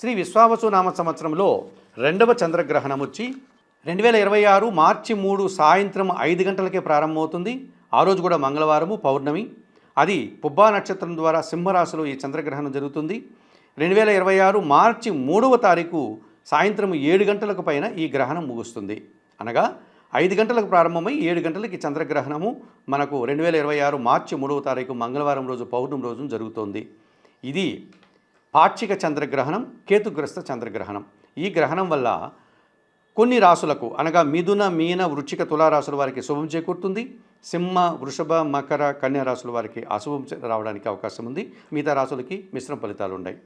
శ్రీ విశ్వావసు నామ సంవత్సరంలో రెండవ చంద్రగ్రహణం వచ్చి రెండు వేల ఇరవై ఆరు మార్చి మూడు సాయంత్రం ఐదు గంటలకే ప్రారంభమవుతుంది. ఆ రోజు కూడా మంగళవారము పౌర్ణమి. అది పుబ్బా నక్షత్రం ద్వారా సింహరాశిలో ఈ చంద్రగ్రహణం జరుగుతుంది. రెండు వేల ఇరవై ఆరు మార్చి మూడవ తారీఖు సాయంత్రం ఏడు గంటలకు పైన ఈ గ్రహణం ముగుస్తుంది. అనగా ఐదు గంటలకు ప్రారంభమై ఏడు గంటలకి చంద్రగ్రహణము. మనకు రెండు వేల ఇరవై ఆరు మార్చి మూడవ తారీఖు మంగళవారం రోజు పౌర్ణమి రోజు జరుగుతోంది. ఇది పాక్షిక చంద్రగ్రహణం కేతుగ్రస్త చంద్రగ్రహణం. ఈ గ్రహణం వల్ల కొన్ని రాసులకు అనగా మిథున మీన వృచ్చిక తులారాశుల వారికి శుభం చేకూరుతుంది. సింహ వృషభ మకర కన్యా రాశుల వారికి అశుభం రావడానికి అవకాశం ఉంది. మిగతా రాశులకి మిశ్రమ ఫలితాలు ఉన్నాయి.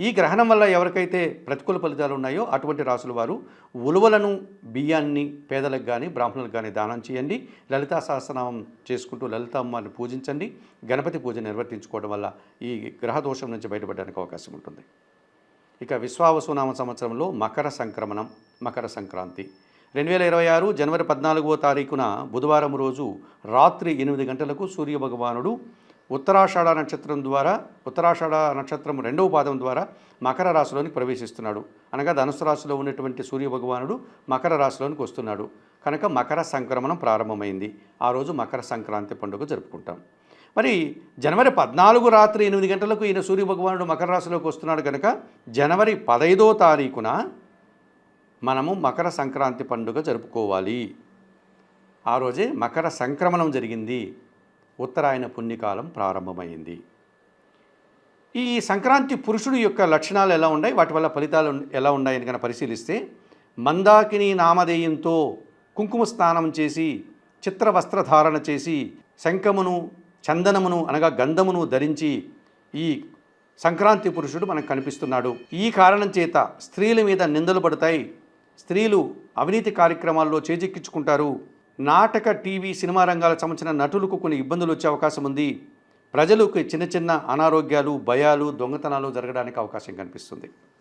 ఈ గ్రహణం వల్ల ఎవరికైతే ప్రతికూల ఫలితాలు ఉన్నాయో అటువంటి రాసుల వారు ఉలువలను బియ్యాన్ని పేదలకు కానీ బ్రాహ్మణులకు కానీ దానం చేయండి. లలితా సహస్రనామం చేసుకుంటూ లలిత అమ్మని పూజించండి. గణపతి పూజ నిర్వర్తించుకోవడం వల్ల ఈ గ్రహ దోషం నుంచి బయటపడడానికి అవకాశం ఉంటుంది. ఇక విశ్వావసునామ సంవత్సరంలో మకర సంక్రమణం మకర సంక్రాంతి. రెండు వేల ఇరవై ఆరు జనవరి పద్నాలుగవ తారీఖున బుధవారం రోజు రాత్రి ఎనిమిది గంటలకు సూర్య భగవానుడు ఉత్తరాషాఢ నక్షత్రం ద్వారా ఉత్తరాషాఢ నక్షత్రం రెండవ పాదం ద్వారా మకర రాశిలోనికి ప్రవేశిస్తున్నాడు. అనగా ధనుసు రాశిలో ఉన్నటువంటి సూర్య భగవానుడు మకర రాశిలోనికి వస్తున్నాడు. కనుక మకర సంక్రమణం ప్రారంభమైంది. ఆ రోజు మకర సంక్రాంతి పండుగ జరుపుకుంటాం. మరి జనవరి పద్నాలుగు రాత్రి ఎనిమిది గంటలకు ఈయన సూర్య భగవానుడు మకర రాశిలోకి వస్తున్నాడు కనుక జనవరి పదైదో తారీఖున మనము మకర సంక్రాంతి పండుగ జరుపుకోవాలి. ఆ రోజే మకర సంక్రమణం జరిగింది. ఉత్తరాయణ పుణ్యకాలం ప్రారంభమైంది. ఈ సంక్రాంతి పురుషుడు యొక్క లక్షణాలు ఎలా ఉన్నాయి? వాటి వల్ల ఫలితాలు ఎలా ఉన్నాయని కనుక పరిశీలిస్తే మందాకిని నామధేయంతో కుంకుమ స్నానం చేసి చిత్ర వస్త్రధారణ చేసి శంఖమును చందనమును అనగా గంధమును ధరించి ఈ సంక్రాంతి పురుషుడు మనకు కనిపిస్తున్నాడు. ఈ కారణం చేత స్త్రీల మీద నిందలు పడతాయి. స్త్రీలు అవినీతి కార్యక్రమాల్లో చేజిక్కించుకుంటారు. నాటక టీవీ సినిమా రంగాలకు సంబంధించిన నటులకు కొన్ని ఇబ్బందులు వచ్చే అవకాశం ఉంది. ప్రజలకు చిన్న చిన్న అనారోగ్యాలు భయాలు దొంగతనాలు జరగడానికి అవకాశం కనిపిస్తుంది.